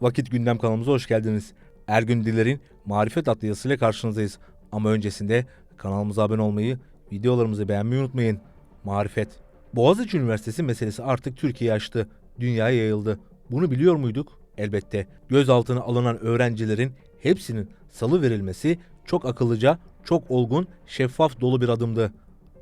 Vakit Gündem kanalımıza hoş geldiniz. Ergün Diler'in Marifet adlı yazısıyla karşınızdayız. Ama öncesinde kanalımıza abone olmayı, videolarımızı beğenmeyi unutmayın. Marifet. Boğaziçi Üniversitesi meselesi artık Türkiye'yi aştı, dünyaya yayıldı. Bunu biliyor muyduk? Elbette. Gözaltına alınan öğrencilerin hepsinin salı verilmesi çok akıllıca, çok olgun, şeffaf dolu bir adımdı.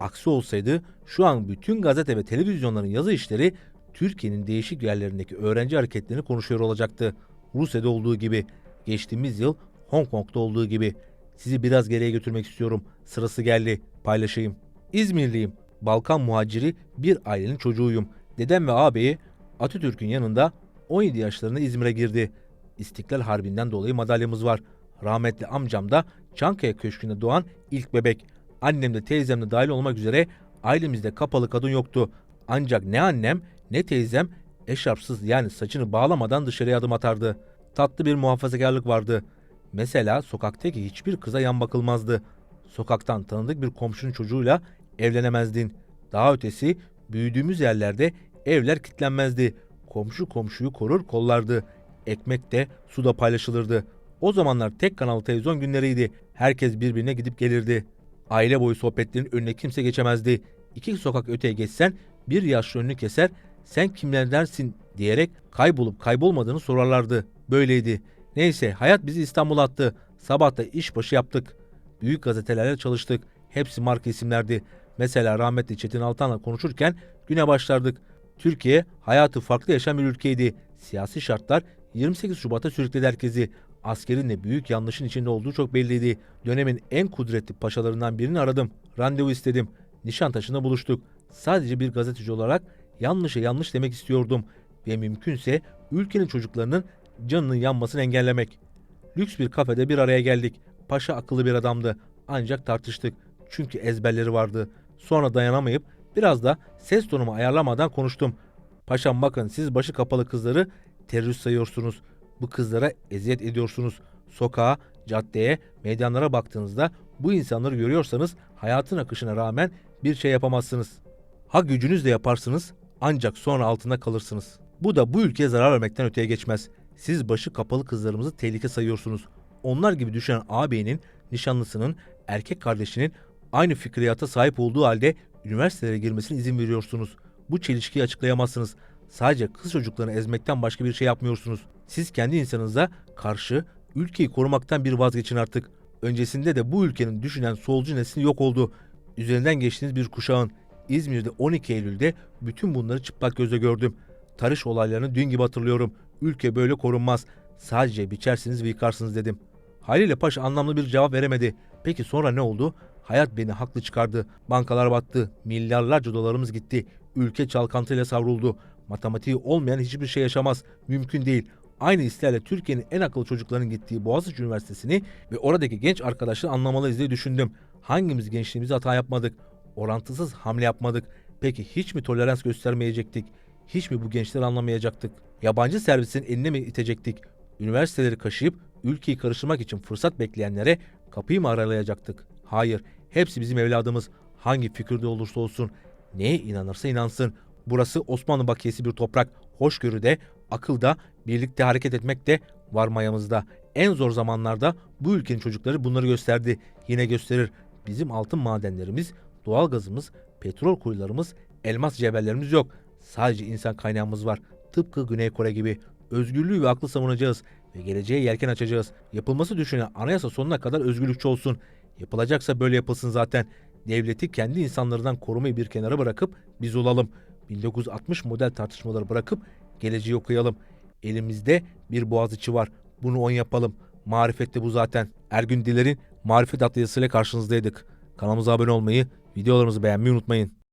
Aksi olsaydı şu an bütün gazete ve televizyonların yazı işleri Türkiye'nin değişik yerlerindeki öğrenci hareketlerini konuşuyor olacaktı. Rusya'da olduğu gibi, geçtiğimiz yıl Hong Kong'da olduğu gibi. Sizi biraz geriye götürmek istiyorum. Sırası geldi. Paylaşayım. İzmirliyim. Balkan muhaciri bir ailenin çocuğuyum. Dedem ve ağabeyi Atatürk'ün yanında 17 yaşlarında İzmir'e girdi. İstiklal Harbi'nden dolayı madalyamız var. Rahmetli amcam da Çankaya Köşkü'nde doğan ilk bebek. Annem de teyzem de dahil olmak üzere ailemizde kapalı kadın yoktu. Ancak ne annem ne teyzem eşarpsız yani saçını bağlamadan dışarıya adım atardı. Tatlı bir muhafazakarlık vardı. Mesela sokaktaki hiçbir kıza yan bakılmazdı. Sokaktan tanıdık bir komşunun çocuğuyla evlenemezdin. Daha ötesi büyüdüğümüz yerlerde evler kilitlenmezdi. Komşu komşuyu korur kollardı. Ekmek de su da paylaşılırdı. O zamanlar tek kanal televizyon günleriydi. Herkes birbirine gidip gelirdi. Aile boyu sohbetlerin önüne kimse geçemezdi. İki sokak öteye geçsen bir yaşlı önünü keser, sen kimlerdensin diyerek kaybolup kaybolmadığını sorarlardı. Böyleydi. Neyse hayat bizi İstanbul'a attı. Sabah da işbaşı yaptık. Büyük gazetelerle çalıştık. Hepsi marka isimlerdi. Mesela rahmetli Çetin Altan'la konuşurken güne başlardık. Türkiye hayatı farklı yaşayan bir ülkeydi. Siyasi şartlar 28 Şubat'a sürükledi herkesi. Askerin de büyük yanlışın içinde olduğu çok belliydi. Dönemin en kudretli paşalarından birini aradım. Randevu istedim. Nişantaşı'nda buluştuk. Sadece bir gazeteci olarak yanlışa yanlış demek istiyordum. Ve mümkünse ülkenin çocuklarının canının yanmasını engellemek. Lüks bir kafede bir araya geldik. Paşa akıllı bir adamdı. Ancak tartıştık. Çünkü ezberleri vardı. Sonra dayanamayıp biraz da ses tonumu ayarlamadan konuştum. Paşam bakın siz başı kapalı kızları terörist sayıyorsunuz. Bu kızlara eziyet ediyorsunuz. Sokağa, caddeye, meydanlara baktığınızda bu insanları görüyorsanız hayatın akışına rağmen bir şey yapamazsınız. Ha gücünüzle yaparsınız ancak sonra altında kalırsınız. Bu da bu ülkeye zarar vermekten öteye geçmez. Siz başı kapalı kızlarımızı tehlike sayıyorsunuz. Onlar gibi düşünen ağabeyinin, nişanlısının, erkek kardeşinin aynı fikriyata sahip olduğu halde üniversitelere girmesine izin veriyorsunuz. Bu çelişkiyi açıklayamazsınız. Sadece kız çocuklarını ezmekten başka bir şey yapmıyorsunuz. Siz kendi insanınıza karşı ülkeyi korumaktan bir vazgeçin artık. Öncesinde de bu ülkenin düşünen solcu nesli yok oldu. Üzerinden geçtiğiniz bir kuşağın İzmir'de 12 Eylül'de bütün bunları çıplak gözle gördüm. Tarış olaylarını dün gibi hatırlıyorum. Ülke böyle korunmaz. Sadece biçersiniz ve yıkarsınız dedim. Haliyle Paşa anlamlı bir cevap veremedi. Peki sonra ne oldu? Hayat beni haklı çıkardı. Bankalar battı. Milyarlarca dolarımız gitti. Ülke çalkantıyla savruldu. Matematiği olmayan hiçbir şey yaşamaz. Mümkün değil. Aynı isterle Türkiye'nin en akıllı çocuklarının gittiği Boğaziçi Üniversitesi'ni ve oradaki genç arkadaşları anlamalıyız diye düşündüm. Hangimiz gençliğimizde hata yapmadık? Orantısız hamle yapmadık. Peki hiç mi tolerans göstermeyecektik? Hiç mi bu gençleri anlamayacaktık? Yabancı servisin eline mi itecektik? Üniversiteleri kaşıyıp ülkeyi karıştırmak için fırsat bekleyenlere kapıyı mı aralayacaktık? Hayır, hepsi bizim evladımız. Hangi fikirde olursa olsun, neye inanırsa inansın. Burası Osmanlı bakiyesi bir toprak. Hoşgörüde, akılda, birlikte hareket etmek de var mayamızda. En zor zamanlarda bu ülkenin çocukları bunları gösterdi. Yine gösterir. Bizim altın madenlerimiz, doğalgazımız, petrol kuyularımız, elmas cevherlerimiz yok. Sadece insan kaynağımız var. Tıpkı Güney Kore gibi. Özgürlüğü ve aklı savunacağız ve geleceğe yelken açacağız. Yapılması düşünen anayasa sonuna kadar özgürlükçü olsun. Yapılacaksa böyle yapılsın zaten. Devleti kendi insanlarından korumayı bir kenara bırakıp biz olalım. 1960 model tartışmaları bırakıp geleceği okuyalım. Elimizde bir Boğaziçi var. Bunu on yapalım. Marifette bu zaten. Ergün Diler'in Marifet adlı yazısıyla karşınızdaydık. Kanalımıza abone olmayı, videolarımızı beğenmeyi unutmayın.